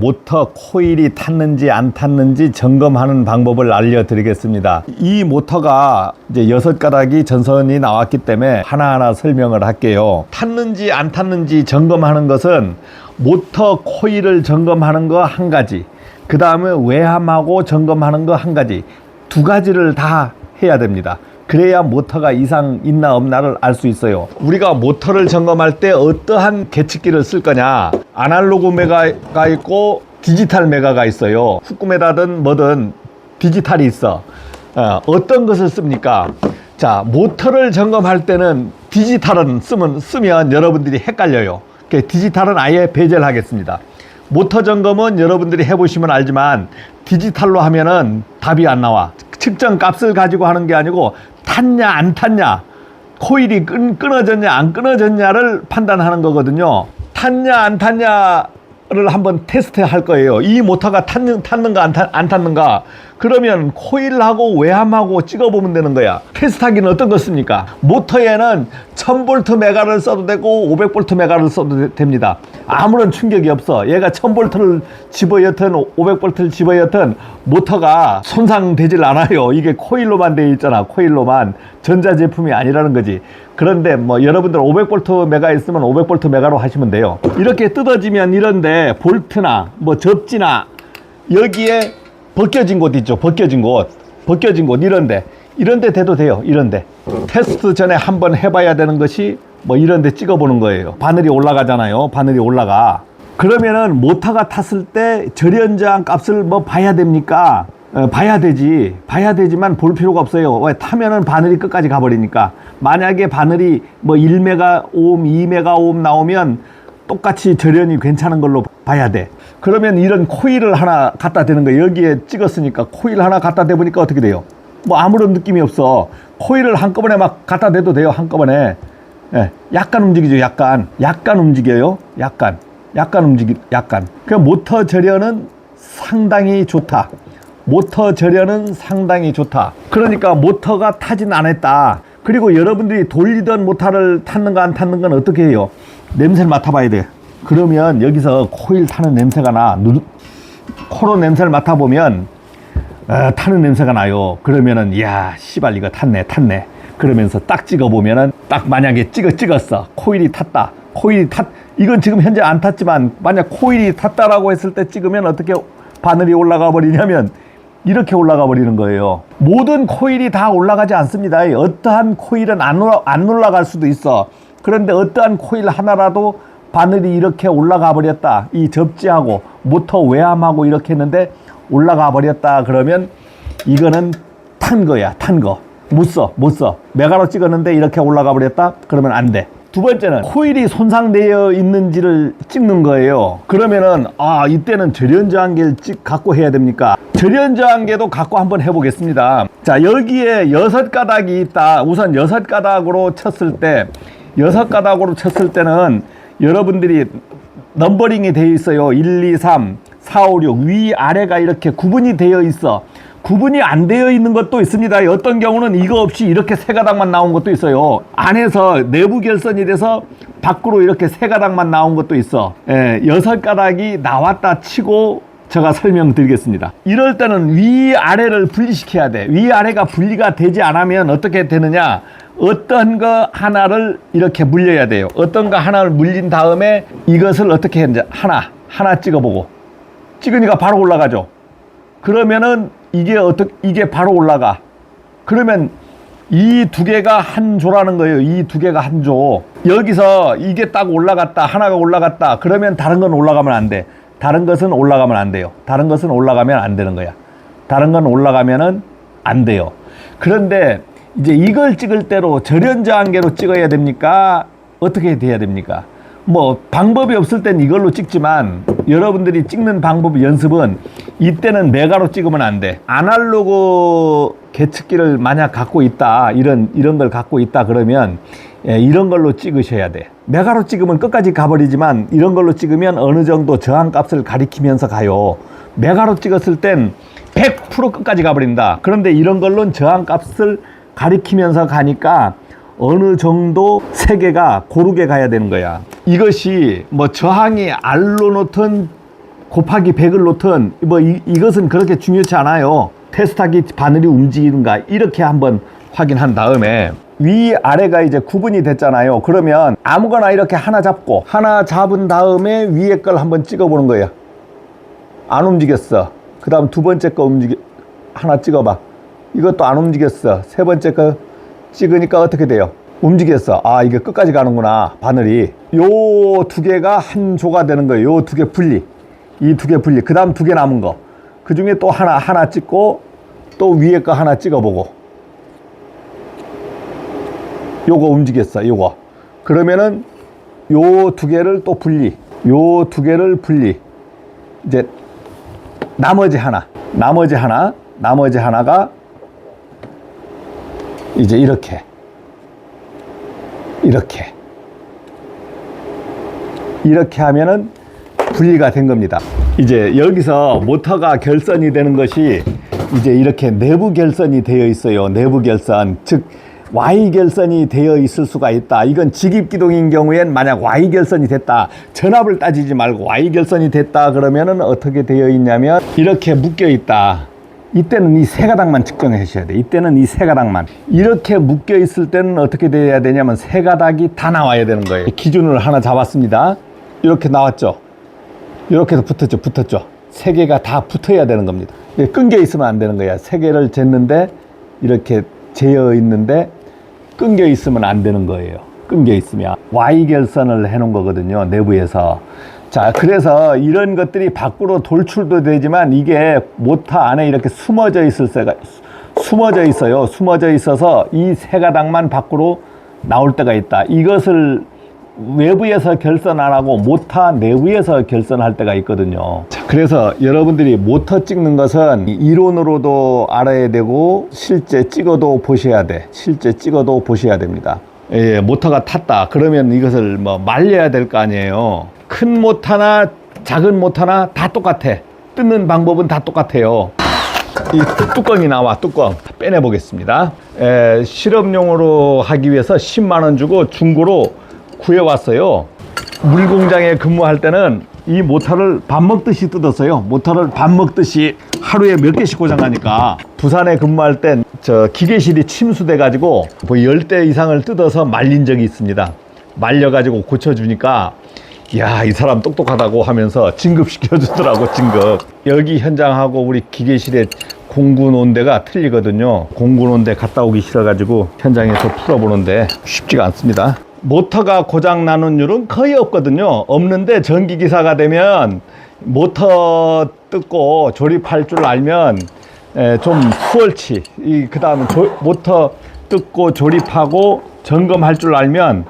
모터 코일이 탔는지 안 탔는지 점검하는 방법을 알려드리겠습니다. 이 모터가 이제 여섯 가닥이 전선이 나왔기 때문에 하나하나 설명을 할게요. 탔는지 안 탔는지 점검하는 것은 모터 코일을 점검하는 거 한 가지, 그 다음에 외함하고 점검하는 거 한 가지, 두 가지를 다 해야 됩니다. 그래야 모터가 이상 있나 없나를 알 수 있어요. 우리가 모터를 점검할 때 어떠한 계측기를 쓸 거냐? 아날로그 메가가 있고 디지털 메가가 있어요. 후쿠메다든 뭐든 디지털이 있어. 어, 어떤 것을 씁니까? 자, 모터를 점검할 때는 디지털은 쓰면, 쓰면 여러분들이 헷갈려요. 그 디지털은 아예 배제를 하겠습니다. 모터 점검은 여러분들이 해보시면 알지만 디지털로 하면은 답이 안 나와. 측정 값을 가지고 하는 게 아니고 탔냐 안 탔냐 코일이 끈, 끊어졌냐 안 끊어졌냐를 판단하는 거거든요. 탔냐 안 탔냐 를 한번 테스트 할 거예요. 이 모터가 탔는, 탔는가 안, 탔, 안 탔는가 그러면 코일하고 외함하고 찍어보면 되는 거야. 테스트하기는 어떤 거 씁니까? 모터에는 1000V 메가를 써도 되고 500V 메가를 써도 되- 됩니다. 아무런 충격이 없어. 얘가 1000V를 집어였든 500V를 집어였든 모터가 손상되질 않아요. 이게 코일로만 되어 있잖아. 코일로만 전자제품이 아니라는 거지. 그런데 뭐 여러분들 500V 메가 있으면 500V 메가로 하시면 돼요. 이렇게 뜯어지면 이런데 볼트나 뭐 접지나 여기에 벗겨진 곳 있죠. 벗겨진 곳. 벗겨진 곳 이런데 이런데 돼도 돼요. 이런데 테스트 전에 한번 해봐야 되는 것이 뭐 이런데 찍어보는 거예요. 바늘이 올라가잖아요. 바늘이 올라가. 그러면은 모터가 탔을 때 절연저항 값을 뭐 봐야 됩니까? 어, 봐야 되지. 봐야 되지만 볼 필요가 없어요. 왜 타면은 바늘이 끝까지 가버리니까. 만약에 바늘이 뭐 1메가 오hm, 2메가 오hm 나오면 똑같이 절연이 괜찮은 걸로 봐야 돼. 그러면 이런 코일을 하나 갖다 대는 거 여기에 찍었으니까 코일 하나 갖다 대보니까 어떻게 돼요? 뭐 아무런 느낌이 없어. 코일을 한꺼번에 막 갖다 대도 돼요. 한꺼번에. 예, 약간 움직이죠. 약간. 약간 움직여요. 약간. 약간 움직이, 약간. 그 모터 절연은 상당히 좋다. 모터 절연은 상당히 좋다. 그러니까 모터가 타진 않았다. 그리고 여러분들이 돌리던 모터를 탔는가 안 탔는가 는 어떻게 해요? 냄새를 맡아봐야 돼. 그러면 여기서 코일 타는 냄새가 나. 누, 코로 냄새를 맡아보면 어, 타는 냄새가 나요. 그러면은 이야 씨발 이거 탔네 탔네. 그러면서 딱 찍어보면은 딱 만약에 찍어 찍었어. 코일이 탔다. 코일이 탔 이건 지금 현재 안 탔지만 만약 코일이 탔다라고 했을 때 찍으면 어떻게 바늘이 올라가 버리냐면 이렇게 올라가 버리는 거예요. 모든 코일이 다 올라가지 않습니다. 어떠한 코일은 안, 올라, 안 올라갈 수도 있어. 그런데 어떠한 코일 하나라도 바늘이 이렇게 올라가 버렸다. 이 접지하고 모터 외함하고 이렇게 했는데 올라가 버렸다. 그러면 이거는 탄 거야. 탄 거. 못 써. 못 써. 메가로 찍었는데 이렇게 올라가 버렸다. 그러면 안 돼. 두 번째는 코일이 손상되어 있는지를 찍는 거예요. 그러면은 아 이때는 절연저항계를 찍 갖고 해야 됩니까? 절연저항계도 갖고 한번 해보겠습니다. 자 여기에 여섯 가닥이 있다. 우선 여섯 가닥으로 쳤을 때 여섯 가닥으로 쳤을 때는 여러분들이 넘버링이 되어 있어요. 1, 2, 3, 4, 5, 6 위 아래가 이렇게 구분이 되어 있어. 구분이 안 되어 있는 것도 있습니다. 어떤 경우는 이거 없이 이렇게 세 가닥만 나온 것도 있어요. 안에서 내부 결선이 돼서 밖으로 이렇게 세 가닥만 나온 것도 있어. 예, 여섯 가닥이 나왔다 치고 제가 설명드리겠습니다. 이럴 때는 위 아래를 분리시켜야 돼. 위 아래가 분리가 되지 않으면 어떻게 되느냐? 어떤 거 하나를 이렇게 물려야 돼요. 어떤 거 하나를 물린 다음에 이것을 어떻게 했는지 하나 하나 찍어보고 찍으니까 바로 올라가죠. 그러면은 이게 어떻게 이게 바로 올라가. 그러면 이 두 개가 한 조라는 거예요. 이 두 개가 한 조. 여기서 이게 딱 올라갔다. 하나가 올라갔다. 그러면 다른 건 올라가면 안 돼. 다른 것은 올라가면 안 돼요. 다른 것은 올라가면 안 되는 거야. 다른 건 올라가면은 안 돼요. 그런데 이제 이걸 찍을 때로 절연저항계로 찍어야 됩니까? 어떻게 돼야 됩니까? 뭐 방법이 없을 땐 이걸로 찍지만 여러분들이 찍는 방법 연습은 이때는 메가로 찍으면 안 돼. 아날로그 계측기를 만약 갖고 있다 이런 이런 걸 갖고 있다 그러면 예, 이런 걸로 찍으셔야 돼. 메가로 찍으면 끝까지 가버리지만 이런 걸로 찍으면 어느 정도 저항값을 가리키면서 가요. 메가로 찍었을 땐 100% 끝까지 가버린다. 그런데 이런 걸로는 저항값을 가리키면서 가니까 어느 정도 세계가 고르게 가야 되는 거야. 이것이 뭐 저항이 알로 놓든 곱하기 100을 놓든 뭐 이, 이것은 그렇게 중요치 않아요. 테스트하기 바늘이 움직이는가 이렇게 한번 확인한 다음에 위 아래가 이제 구분이 됐잖아요. 그러면 아무거나 이렇게 하나 잡고 하나 잡은 다음에 위에 걸 한번 찍어보는 거예요. 안 움직였어. 그 다음 두 번째 거 움직여 하나 찍어봐. 이것도 안 움직였어. 세 번째 거 찍으니까 어떻게 돼요? 움직였어. 아, 이게 끝까지 가는구나. 바늘이. 요 두 개가 한 조가 되는 거예요. 요 두 개 분리. 이 두 개 분리. 그 다음 두 개 남은 거. 그 중에 또 하나, 하나 찍고 또 위에 거 하나 찍어보고. 요거 움직였어. 요거. 그러면은 요 두 개를 또 분리. 요 두 개를 분리. 이제 나머지 하나. 나머지 하나. 나머지 하나가 이제 이렇게. 이렇게. 이렇게 하면은 분리가 된 겁니다. 이제 여기서 모터가 결선이 되는 것이 이제 이렇게 내부 결선이 되어 있어요. 내부 결선. 즉, Y 결선이 되어 있을 수가 있다. 이건 직입 기동인 경우엔 만약 Y 결선이 됐다. 전압을 따지지 말고 Y 결선이 됐다. 그러면은 어떻게 되어 있냐면 이렇게 묶여 있다. 이때는 이 세 가닥만 측정하셔야 돼. 이때는 이 세 가닥만. 이렇게 묶여 있을 때는 어떻게 돼야 되냐면 세 가닥이 다 나와야 되는 거예요. 기준을 하나 잡았습니다. 이렇게 나왔죠. 이렇게 해서 붙었죠. 붙었죠. 세 개가 다 붙어야 되는 겁니다. 끈겨 있으면 안 되는 거야. 세 개를 쟀는데 이렇게 재어 있는데 끈겨 있으면 안 되는 거예요. 끈겨 있으면 Y 결선을 해 놓은 거거든요. 내부에서. 자, 그래서 이런 것들이 밖으로 돌출도 되지만 이게 모터 안에 이렇게 숨어져 있을 때가 숨어져 있어요. 숨어져 있어서 이 세 가닥만 밖으로 나올 때가 있다. 이것을 외부에서 결선 안 하고 모터 내부에서 결선할 때가 있거든요. 자, 그래서 여러분들이 모터 찍는 것은 이론으로도 알아야 되고 실제 찍어도 보셔야 돼. 실제 찍어도 보셔야 됩니다. 예, 모터가 탔다. 그러면 이것을 뭐 말려야 될 거 아니에요. 큰 모터나 작은 모터나 다 똑같아. 뜯는 방법은 다 똑같아요. 이 뚜껑이 나와 뚜껑 빼내 보겠습니다. 에, 실험용으로 하기 위해서 10만 원 주고 중고로 구해 왔어요. 물공장에 근무할 때는 이 모터를 밥 먹듯이 뜯었어요. 모터를 밥 먹듯이 하루에 몇 개씩 고장나니까 부산에 근무할 땐 저 기계실이 침수돼 가지고 뭐 10대 이상을 뜯어서 말린 적이 있습니다. 말려 가지고 고쳐 주니까 야, 이 사람 똑똑하다고 하면서 진급시켜 주더라고, 진급. 여기 현장하고 우리 기계실에 놓은 데가 틀리거든요. 놓은 데 갔다 오기 싫어 가지고 현장에서 풀어 보는데 쉽지가 않습니다. 모터가 고장 나는 일은 거의 없거든요. 없는데 전기 기사가 되면 모터 뜯고 조립할 줄 알면 에, 좀 수월치. 이, 그 다음에 모터 뜯고 조립하고 점검할 줄 알면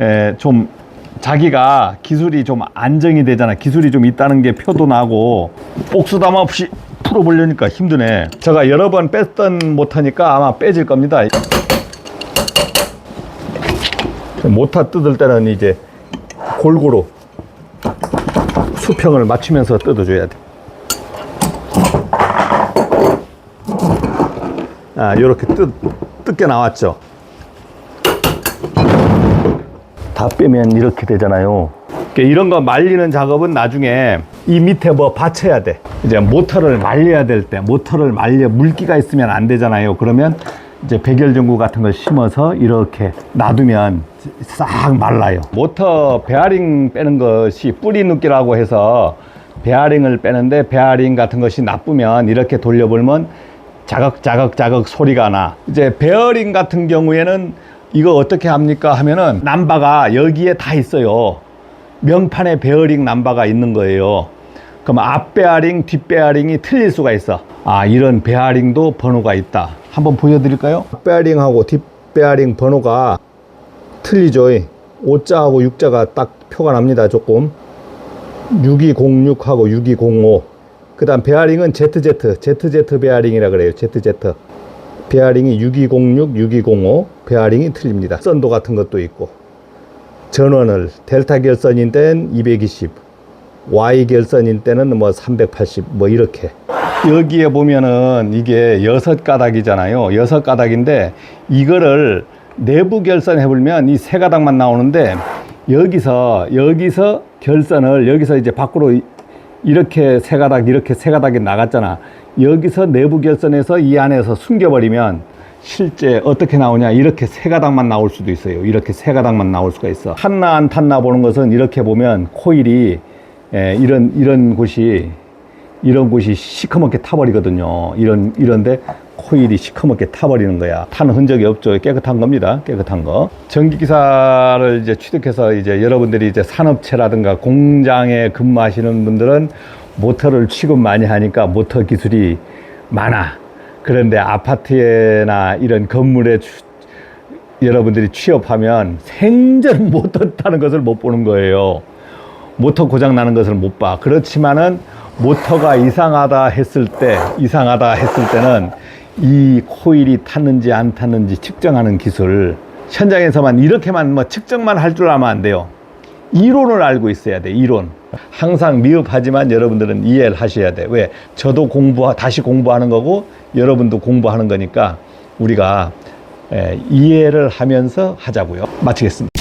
에, 좀 자기가 기술이 좀 안정이 되잖아. 기술이 좀 있다는 게 표도 나고 옥수담 없이 풀어보려니까 힘드네. 제가 여러 번 뺐던 모터니까 아마 빼질 겁니다. 모터 뜯을 때는 이제 골고루 수평을 맞추면서 뜯어줘야 돼. 아, 이렇게 뜯, 뜯게 나왔죠. 다 빼면 이렇게 되잖아요. 그러니까 이런 거 말리는 작업은 나중에 이 밑에 뭐 받쳐야 돼. 이제 모터를 말려야 될 때, 모터를 말려 물기가 있으면 안 되잖아요. 그러면 이제 백열전구 같은 걸 심어서 이렇게 놔두면 싹 말라요. 모터 베어링 빼는 것이 뿌리 눕기라고 해서 베어링을 빼는데 베어링 같은 것이 나쁘면 이렇게 돌려보면 자극 자극 자극 소리가 나. 이제 베어링 같은 경우에는 이거 어떻게 합니까 하면은 남바가 여기에 다 있어요. 명판에 베어링 남바가 있는 거예요. 그럼 앞 베어링, 뒷 베어링이 틀릴 수가 있어. 아, 이런 베어링도 번호가 있다. 한번 보여드릴까요? 앞 베어링하고 뒷 베어링 번호가 틀리죠. 5자하고 6자가 딱 표가 납니다. 조금. 6206하고 6205. 그 다음 베어링은 ZZ, ZZ 베어링이라 그래요. ZZ. 베어링이 6206, 6205 베어링이 틀립니다. 선도 같은 것도 있고 전원을 델타 결선인 때는 220, Y 결선인 때는 뭐 380, 뭐 이렇게 여기에 보면은 이게 여섯 가닥이잖아요. 여섯 가닥인데 이거를 내부 결선 해 보면 이 세 가닥만 나오는데 여기서 여기서 결선을 여기서 이제 밖으로 이- 이렇게 세 가닥 이렇게 세 가닥이 나갔잖아. 여기서 내부 결선에서 이 안에서 숨겨버리면 실제 어떻게 나오냐 이렇게 세 가닥만 나올 수도 있어요. 이렇게 세 가닥만 나올 수가 있어. 탔나 안 탔나 보는 것은 이렇게 보면 코일이 에, 이런 이런 곳이 이런 곳이 시커멓게 타버리거든요. 이런 이런데 코일이 시커멓게 타버리는 거야. 탄 흔적이 없죠. 깨끗한 겁니다. 깨끗한 거. 전기 기사를 이제 취득해서 이제 여러분들이 이제 산업체라든가 공장에 근무하시는 분들은 모터를 취급 많이 하니까 모터 기술이 많아. 그런데 아파트나 이런 건물에 추- 여러분들이 취업하면 생전 모터 타는 것을 못 보는 거예요. 모터 고장 나는 것을 못 봐. 그렇지만은 모터가 이상하다 했을 때, 이상하다 했을 때는 이 코일이 탔는지 안 탔는지 측정하는 기술. 현장에서만 이렇게만 뭐 측정만 할 줄 알면 안 돼요. 이론을 알고 있어야 돼, 이론. 항상 미흡하지만 여러분들은 이해를 하셔야 돼. 왜? 저도 공부, 다시 공부하는 거고 여러분도 공부하는 거니까 우리가 에, 이해를 하면서 하자고요. 마치겠습니다.